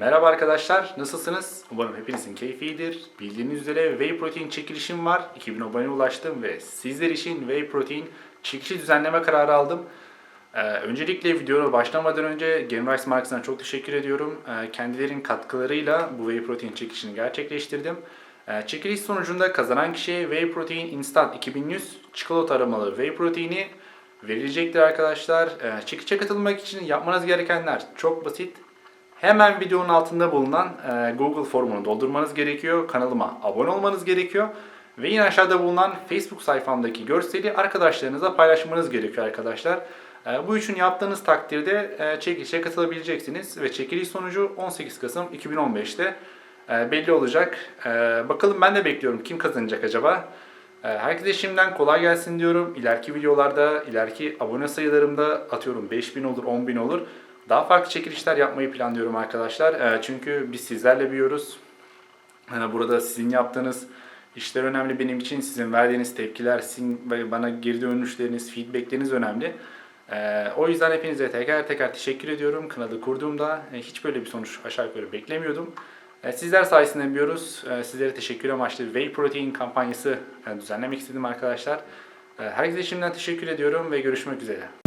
Merhaba arkadaşlar, nasılsınız? Umarım hepinizin keyfi iyidir. Bildiğiniz üzere Whey Protein çekilişim var. 2000 aboneye ulaştım ve sizler için Whey Protein çekilişi düzenleme kararı aldım. Ee, öncelikle videoya başlamadan önce Game Rice çok teşekkür ediyorum. Ee, kendilerinin katkılarıyla bu Whey Protein çekilişini gerçekleştirdim. Ee, çekiliş sonucunda kazanan kişiye Whey Protein Instant 2100 çikolata aromalı Whey Protein'i verilecektir arkadaşlar. Ee, çekilişe katılmak için yapmanız gerekenler çok basit. Hemen videonun altında bulunan e, Google formunu doldurmanız gerekiyor. Kanalıma abone olmanız gerekiyor. Ve yine aşağıda bulunan Facebook sayfamdaki görseli arkadaşlarınıza paylaşmanız gerekiyor arkadaşlar. E, bu üçün yaptığınız takdirde e, çekilişe katılabileceksiniz. Ve çekiliş sonucu 18 Kasım 2015'te e, belli olacak. E, bakalım ben de bekliyorum kim kazanacak acaba? E, Herkese şimdiden kolay gelsin diyorum. İleriki videolarda, ileriki abone sayılarımda atıyorum 5000 olur, 10.000 olur. Daha farklı çekilişler yapmayı planlıyorum arkadaşlar. E, Çünkü biz sizlerle büyüyoruz. Yani burada sizin yaptığınız işler önemli benim için. Sizin verdiğiniz tepkiler, sizin bana geri dönüşleriniz, feedbackleriniz önemli. E, O yüzden hepinize teker teker teşekkür ediyorum. Kanalı kurduğumda e, hiç böyle bir sonuç aşağı yukarı beklemiyordum. Sizler sayesinde büyüyoruz. E, Sizlere teşekkür amaçlı Whey Protein kampanyası e, düzenlemek istedim arkadaşlar. Herkese şimdiden teşekkür ediyorum ve görüşmek üzere.